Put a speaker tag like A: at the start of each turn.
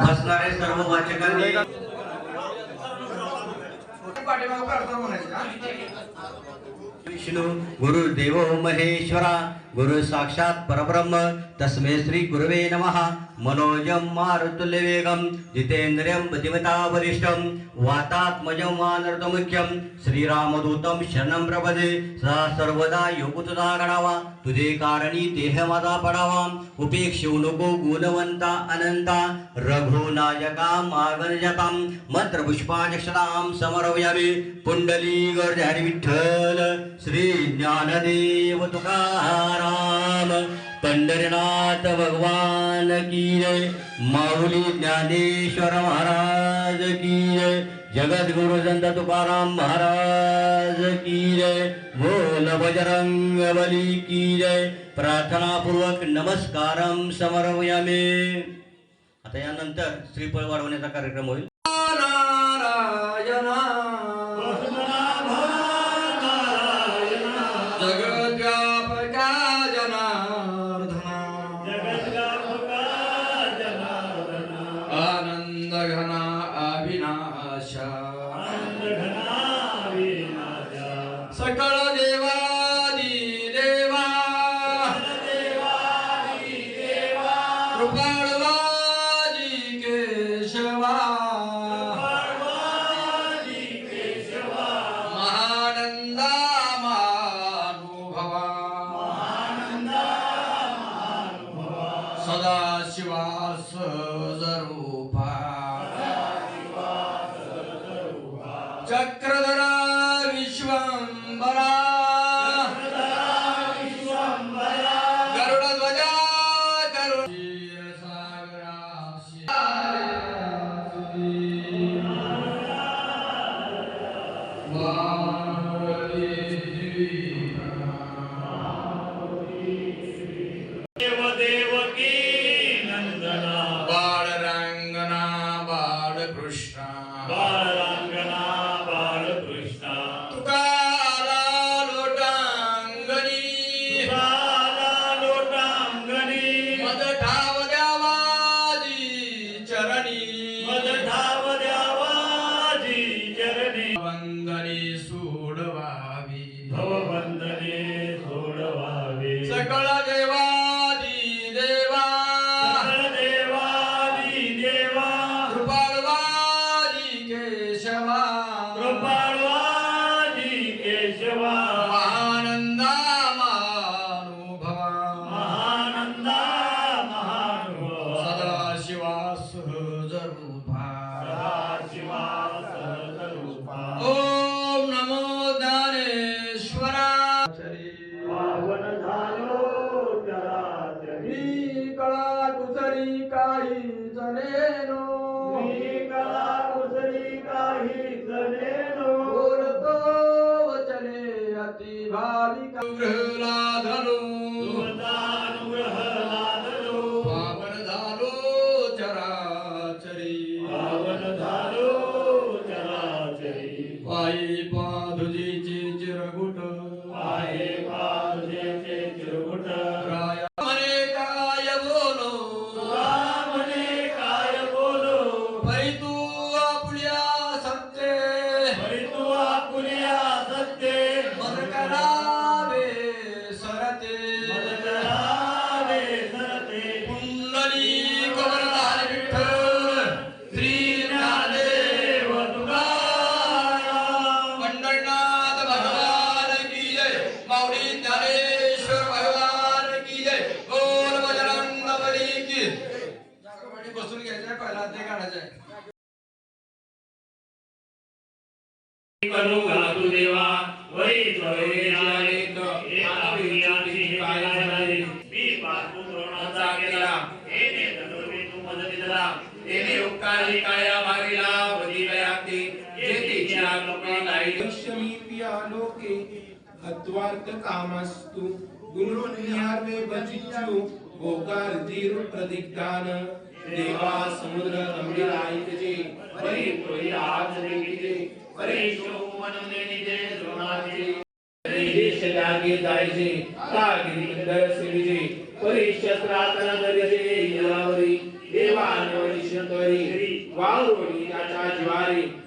A: बसणारे सर्व वाचकांनी विष्णू गुरु देवो महेश्वरा। गुरु साक्षात परब्रह्म। तस्मे श्री गुरुवे नमः। मनोजम मारुतुल्य वेगम जितेंद्रियम बुद्धिमता वरिष्ठम वातात्मजम वानरतमुख्यम श्रीरामदूतम शरणं प्रपदे। सदा सर्वदा योग तुझा गणावा तुझे कारणी देह माझा पडावा। उपेक्षू नको गुणवंता अनंता। रघुनायका मार्गजताम मंत्र पुष्पाजक्षताम समरवयामी पुंडली हरी विठ्ठल श्री ज्ञानदेव तुकाराम पंढरीनाथ भगवान की जय. माऊली ज्ञानेश्वर महाराज की जय. जगद्गुरु संत तुकाराम महाराज की जय. बोल बजरंग बली की जय. प्रार्थनापूर्वक नमस्कारम समर्पयामे. आता यानंतर श्रीफळ वाढवण्याचा कार्यक्रम होईल.
B: आनंद घना अविनाशा सकळ देवादी देवा। कृपाळवाजी केशवा। महानंदा महानुभवा। सदा शिवास
C: Pero
B: सकळ देवादी देवा
C: देवादी देवा।
B: कृपाळवादी केशवा।
C: कृपाळवादी केशवा।
B: महानंदा मानुभवा
C: महानंदा महानुभवा
B: सदा शिवा सहज रूपा
C: शिवा सहजरूपा
B: ओम नमो ज्ञानेश्वरा।
C: पावन झालो
B: चिरगुट
C: आहे
B: पहिला ते काढायचंय
C: करू घातू देवा वरी मी द्रोणाचा केला येणे धनुर्वी तू येणे उपकारी काया
D: हत्वार्थ कामस्तु गुरुनिहार्वे गोकार प्रदिग्धान દેવા સમુદ્ર રમણી રાહિતજી
C: ફરી કોઈ આજ રેગીજી ફરી સોમન ને નિજે સોનાજી
D: રીશ લાગે દાઈજી તાગરી અંદર શ્રીજી ફરી શસ્ત્રાતન દરજી યાવરી દેવાનો નિશંતરી વાવરી આચા જ્વારી